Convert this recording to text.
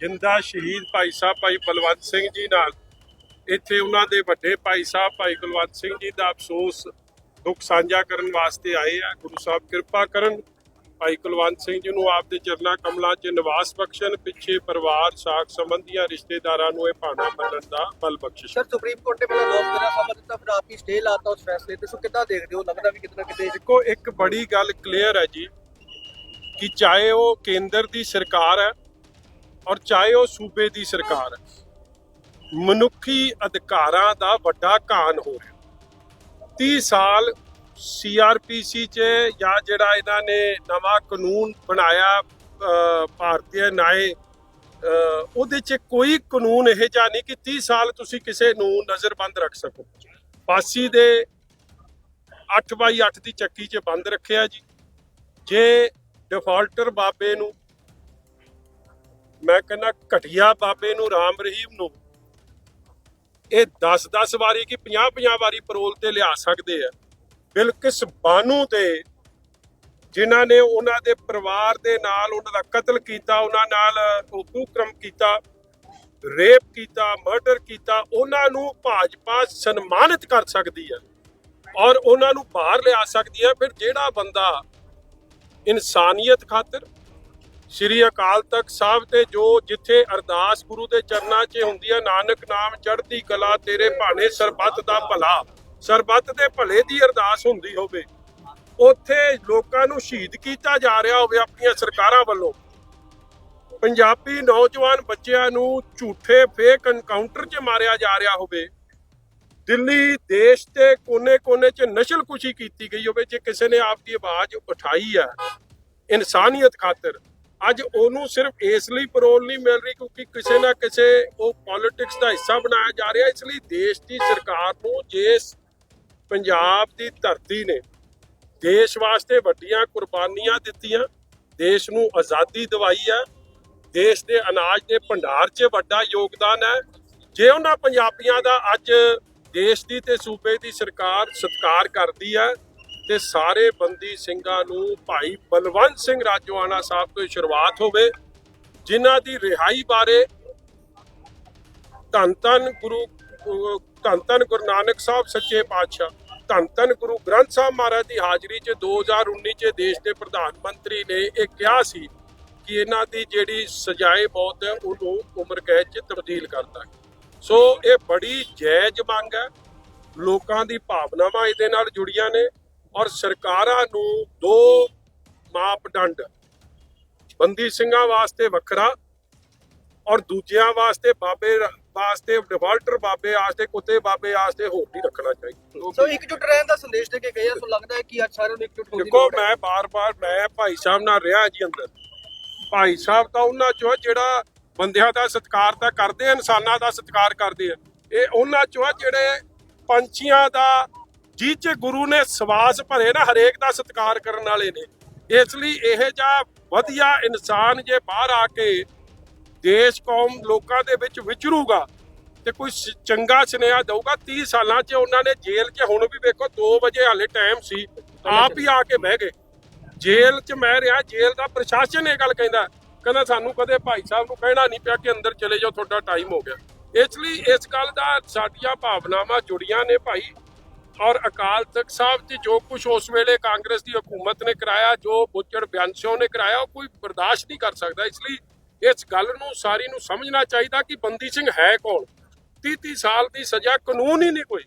ਜਿੰਦਾ ਸ਼ਹੀਦ ਭਾਈ ਸਾਹਿਬ ਭਾਈ ਬਲਵੰਤ ਸਿੰਘ ਜੀ ਨਾਲ। ਇੱਥੇ ਉਹਨਾਂ ਦੇ ਵੱਡੇ ਭਾਈ ਸਾਹਿਬ ਭਾਈ ਕੁਲਵੰਤ ਸਿੰਘ ਜੀ ਦਾ ਅਫਸੋਸ ਦੁੱਖ ਸਾਂਝਾ ਕਰਨ ਵਾਸਤੇ ਆਏ ਆ। ਗੁਰੂ ਸਾਹਿਬ ਕਿਰਪਾ ਕਰਨ ਭਾਈ ਕੁਲਵੰਤ ਸਿੰਘ ਜੀ ਨੂੰ ਆਪ ਦੇ ਚਰਨਾਂ ਕਮਲਾਂ 'ਚ ਨਿਵਾਸ ਬਖਸ਼ਣ ਪਿੱਛੇ ਪਰਿਵਾਰ ਸਾਖ ਸੰਬੰਧੀਆਂ ਰਿਸ਼ਤੇਦਾਰਾਂ ਨੂੰ ਇਹ ਭਾਣਾ ਮੰਨਣ ਦਾ ਬਲ ਬਖਸ਼ਿਸ਼। ਸਰ ਸੁਪਰੀਮ ਕੋਰਟ ਨੇ ਪਹਿਲਾਂ ਲੋਕ ਕਰਾ ਸਮਾਂ ਦਿੱਤਾ ਫਿਰ ਆਪ ਹੀ ਸਟੇ ਲਾਤਾ ਉਸ ਫੈਸਲੇ ਤੇ। ਸੋ ਕਿੱਦਾਂ ਦੇਖਦੇ ਹੋ? ਲੱਗਦਾ ਵੀ ਕਿਤੇ ਨਾ ਕਿਤੇ ਦੇਖੋ ਇੱਕ ਬੜੀ ਗੱਲ ਕਲੀਅਰ ਹੈ ਜੀ ਕਿ ਚਾਹੇ ਉਹ ਕੇਂਦਰ ਦੀ ਸਰਕਾਰ ਹੈ ਔਰ ਚਾਹੇ ਉਹ ਸੂਬੇ ਦੀ ਸਰਕਾਰ ਮਨੁੱਖੀ ਅਧਿਕਾਰਾਂ ਦਾ ਵੱਡਾ ਘਾਣ ਹੋ ਰਿਹਾ। 30 ਸਾਲ ਸੀਆਰਪੀਸੀ ਚ ਜਾਂ ਜਿਹੜਾ ਇਹਨਾਂ ਨੇ ਨਵਾਂ ਕਾਨੂੰਨ ਬਣਾਇਆ ਭਾਰਤੀ ਨਿਆਏ ਉਹਦੇ ਚ ਕੋਈ ਕਾਨੂੰਨ ਇਹ ਜਿਹਾ ਨਹੀਂ ਕਿ 30 ਸਾਲ ਤੁਸੀਂ ਕਿਸੇ ਨੂੰ ਨਜ਼ਰਬੰਦ ਰੱਖ ਸਕੋ। ਫਾਂਸੀ ਦੇ 8 ਬਾਈ 8 ਦੀ ਚੱਕੀ 'ਚ ਬੰਦ ਰੱਖਿਆ ਜੀ। ਜੇ ਡਿਫਾਲਟਰ ਬਾਬੇ ਨੂੰ ਮੈਂ ਕਹਿੰਦਾ ਘਟਿਆ ਬਾਬੇ ਨੂੰ ਰਾਮ ਰਹੀਮ ਨੂੰ। ਇਹ 10-10 ਵਾਰੀ ਕਿ 50-50 ਵਾਰੀ ਪਰੋਲ ਤੇ ਲਿਆ ਸਕਦੇ ਆ। ਬਿਲਕਿਸ ਬਾਨੂ ਤੇ ਜਿਨ੍ਹਾਂ ਨੇ ਉਹਨਾਂ ਦੇ ਪਰਿਵਾਰ ਦੇ ਨਾਲ ਉਹਨਾਂ ਦਾ ਕਤਲ ਕੀਤਾ, ਉਹਨਾਂ ਨਾਲ ਉਦੂਕਰਮ ਕੀਤਾ, ਰੇਪ ਕੀਤਾ, ਮਰਡਰ ਕੀਤਾ, ਉਹਨਾਂ ਨੂੰ ਭਾਜਪਾ ਸਨਮਾਨਿਤ ਕਰ ਸਕਦੀ ਹੈ ਔਰ ਉਹਨਾਂ ਨੂੰ ਬਾਹਰ ਲਿਆ ਸਕਦੀ ਹੈ ਫਿਰ ਜਿਹੜਾ ਬੰਦਾ ਇਨਸਾਨੀਅਤ ਖਾਤਰ ਸ੍ਰੀ ਅਕਾਲ ਤਖਤ ਸਾਹਿਬ ਤੇ ਜੋ ਜਿੱਥੇ ਅਰਦਾਸ ਗੁਰੂ ਦੇ ਚਰਨਾਂ 'ਚ ਹੁੰਦੀ ਹੈ ਨਾਨਕ ਨਾਮ ਚੜ੍ਹਦੀ ਕਲਾ, ਤੇਰੇ ਭਾਣੇ ਸਰਬੱਤ ਦਾ ਭਲਾ। ਸਰਬੱਤ ਦੇ ਭਲੇ ਦੀ ਅਰਦਾਸ ਹੁੰਦੀ ਹੋਵੇ। ਉੱਥੇ ਲੋਕਾਂ ਨੂੰ ਸ਼ਹੀਦ ਕੀਤਾ ਜਾ ਰਿਹਾ ਹੋਵੇ ਆਪਣੀਆਂ ਸਰਕਾਰਾਂ ਵੱਲੋਂ। ਪੰਜਾਬੀ ਨੌਜਵਾਨ ਬੱਚਿਆਂ ਨੂੰ ਝੂਠੇ ਫੇਕ ਐਨਕਾਊਂਟਰ 'ਚ ਮਾਰਿਆ ਜਾ ਰਿਹਾ ਹੋਵੇ। ਦਿੱਲੀ, ਦੇਸ਼ ਦੇ ਕੋਨੇ-ਕੋਨੇ 'ਚ ਨਸ਼ਲਕੁਸ਼ੀ ਕੀਤੀ ਗਈ ਹੋਵੇ, ਜੇ ਕਿਸੇ ਨੇ ਆਪਦੀ ਆਵਾਜ਼ ਉਠਾਈ ਹੈ ਇਨਸਾਨੀਅਤ ਖਾਤਰ। ਅੱਜ ਉਹਨੂੰ ਸਿਰਫ ਇਸ ਲਈ ਪਰੋਲ ਨਹੀਂ ਮਿਲ ਰਹੀ ਕਿਉਂਕਿ ਕਿਸੇ ਨਾ ਕਿਸੇ ਉਹ ਪੋਲਿਟਿਕਸ ਦਾ ਹਿੱਸਾ ਬਣਾਇਆ ਜਾ ਰਿਹਾ, ਇਸ ਲਈ ਦੇਸ਼ ਦੀ ਸਰਕਾਰ ਨੂੰ ਜਿਸ ਪੰਜਾਬ ਦੀ ਧਰਤੀ ਨੇ ਦੇਸ਼ ਵਾਸਤੇ ਵੱਡੀਆਂ ਕੁਰਬਾਨੀਆਂ ਦਿੱਤੀਆਂ, ਦੇਸ਼ ਨੂੰ ਆਜ਼ਾਦੀ ਦਿਵਾਈ ਹੈ ਦੇਸ਼ ਦੇ ਅਨਾਜ ਦੇ ਭੰਡਾਰ 'ਚ ਵੱਡਾ ਯੋਗਦਾਨ ਹੈ, ਜੇ ਉਹਨਾਂ ਪੰਜਾਬੀਆਂ ਦਾ ਅੱਜ ਦੇਸ਼ ਦੀ ਤੇ ਸੂਬੇ ਦੀ ਸਰਕਾਰ ਸਤਿਕਾਰ ਕਰਦੀ ਹੈ ਤੇ ਸਾਰੇ ਬੰਦੀ ਸਿੰਘਾਂ ਨੂੰ ਭਾਈ ਬਲਵੰਤ ਸਿੰਘ ਰਾਜੋਆਣਾ ਸਾਹਿਬ ਤੋਂ ਸ਼ੁਰੂਆਤ ਹੋਵੇ, ਜਿਨ੍ਹਾਂ ਦੀ ਰਿਹਾਈ ਬਾਰੇ ਧੰਨ ਧੰਨ ਗੁਰੂ, ਧੰਨ ਧੰਨ ਗੁਰੂ ਨਾਨਕ ਸਾਹਿਬ ਸੱਚੇ ਪਾਤਸ਼ਾਹ, ਧੰਨ ਧੰਨ ਗੁਰੂ ਗ੍ਰੰਥ ਸਾਹਿਬ ਮਹਾਰਾਜ ਦੀ ਹਾਜ਼ਰੀ 'ਚ 2019 'ਚ ਦੇਸ਼ ਦੇ ਪ੍ਰਧਾਨ ਮੰਤਰੀ ਨੇ ਇਹ ਕਿਹਾ ਸੀ ਕਿ ਇਹਨਾਂ ਦੀ ਜਿਹੜੀ ਸਜ਼ਾਏ ਮੌਤ ਹੈ, ਉਹਨੂੰ ਉਮਰ ਕੈਦ 'ਚ ਤਬਦੀਲ ਕਰਤਾ ਸੋ ਇਹ ਬੜੀ ਜਾਇਜ਼ ਮੰਗ ਹੈ, ਲੋਕਾਂ ਦੀ ਭਾਵਨਾਵਾਂ ਇਹਦੇ ਨਾਲ ਜੁੜੀਆਂ ਨੇ। ਔਰ ਸਰਕਾਰਾਂ ਨੂੰ ਦੋ ਮਾਪਦੰਡ ਬੰਦੀ ਸਿੰਘਾਂ ਵਾਸਤੇ ਵੱਖਰਾ ਔਰ ਦੂਜਿਆਂ ਵਾਸਤੇ ਬਾਬੇ ਵਾਸਤੇ ਡਿਫਾਲਟਰ ਬਾਬੇ ਵਾਸਤੇ ਕੁੱਤੇ ਬਾਬੇ ਵਾਸਤੇ ਹੋਰ ਨਹੀਂ ਰੱਖਣਾ ਚਾਹੀਦਾ। ਸੋ ਇਕਜੁੱਟ ਰਹਿਣ ਦਾ ਸੰਦੇਸ਼ ਦੇ ਕੇ ਗਏ ਆ ਸੋ ਲੱਗਦਾ ਹੈ ਕਿ ਅੱਜ ਸਾਰਿਆਂ ਨੂੰ ਇਕਜੁੱਟ ਹੋਣ ਦੀ ਦੇਖੋ ਹੈ। ਮੈਂ ਬਾਰ-ਬਾਰ ਮੈਂ ਭਾਈ ਸਾਹਿਬ ਨਾਲ ਰਿਹਾ ਜੀ ਅੰਦਰ। ਭਾਈ ਸਾਹਿਬ ਤਾਂ ਉਹਨਾਂ ਚੋਂ ਜਿਹੜਾ ਬੰਦਿਆਂ ਦਾ ਸਤਿਕਾਰ ਤਾਂ ਕਰਦੇ ਆ ਇਨਸਾਨਾਂ ਦਾ ਸਤਿਕਾਰ ਕਰਦੇ ਆ। ਇਹ ਉਹਨਾਂ ਚੋਂ ਜਿਹੜੇ ਪੰਛੀਆਂ ਦਾ ਜਿਹ 'ਚ ਗੁਰੂ ਨੇ ਸਵਾਸ ਭਰੇ ਨਾ, ਹਰੇਕ ਦਾ ਸਤਿਕਾਰ ਕਰਨ ਵਾਲੇ ਨੇ। ਇਸ ਲਈ ਇਹ ਜਿਹਾ ਵਧੀਆ ਇਨਸਾਨ ਜੇ ਬਾਹਰ ਆ ਕੇ ਦੇਸ਼, ਕੌਮ ਲੋਕਾਂ ਦੇ ਵਿੱਚ ਵਿਚਰੂਗਾ ਤੇ ਕੋਈ ਚੰਗਾ ਸੁਨੇਹਾ ਦਊਗਾ 30 ਸਾਲਾਂ 'ਚ ਉਹਨਾਂ ਨੇ ਜੇਲ੍ਹ 'ਚ, ਹੁਣ ਵੀ ਵੇਖੋ 2 ਵਜੇ ਹਾਲੇ ਟਾਈਮ ਸੀ, ਆਪ ਹੀ ਆ ਕੇ ਬਹਿ ਗਏ। ਜੇਲ੍ਹ 'ਚ ਮੈਂ ਰਿਹਾ, ਜੇਲ੍ਹ ਦਾ ਪ੍ਰਸ਼ਾਸਨ ਇਹ ਗੱਲ ਕਹਿੰਦਾ ਕਹਿੰਦਾ ਸਾਨੂੰ ਕਦੇ ਭਾਈ ਸਾਹਿਬ ਨੂੰ ਕਹਿਣਾ ਨਹੀਂ ਪਿਆ ਕਿ ਅੰਦਰ ਚਲੇ ਜਾਓ, ਤੁਹਾਡਾ ਟਾਈਮ ਹੋ ਗਿਆ। ਇਸ ਲਈ ਇਸ ਗੱਲ ਦਾ ਸਾਡੀਆਂ ਭਾਵਨਾਵਾਂ ਜੁੜੀਆਂ ਨੇ ਭਾਈ। ਔਰ ਅਕਾਲ ਤਖਤ ਸਾਹਿਬ 'ਚ ਜੋ ਕੁਝ ਉਸ ਵੇਲੇ ਕਾਂਗਰਸ ਦੀ ਹਕੂਮਤ ਨੇ ਕਰਾਇਆ, ਜੋ ਬੁੱਚੜ ਬਿਆਨਸਿਓ ਨੇ ਕਰਾਇਆ, ਉਹ ਕੋਈ ਬਰਦਾਸ਼ਤ ਨਹੀਂ ਕਰ ਸਕਦਾ। ਇਸ ਲਈ ਇਸ ਗੱਲ ਨੂੰ ਸਾਰੀ ਨੂੰ ਸਮਝਣਾ ਚਾਹੀਦਾ ਕਿ ਬੰਦੀ ਸਿੰਘ ਹੈ ਕੌਣ? 30 30 ਸਾਲ ਦੀ ਸਜ਼ਾ ਕਾਨੂੰਨ ਹੀ ਨਹੀਂ ਕੋਈ।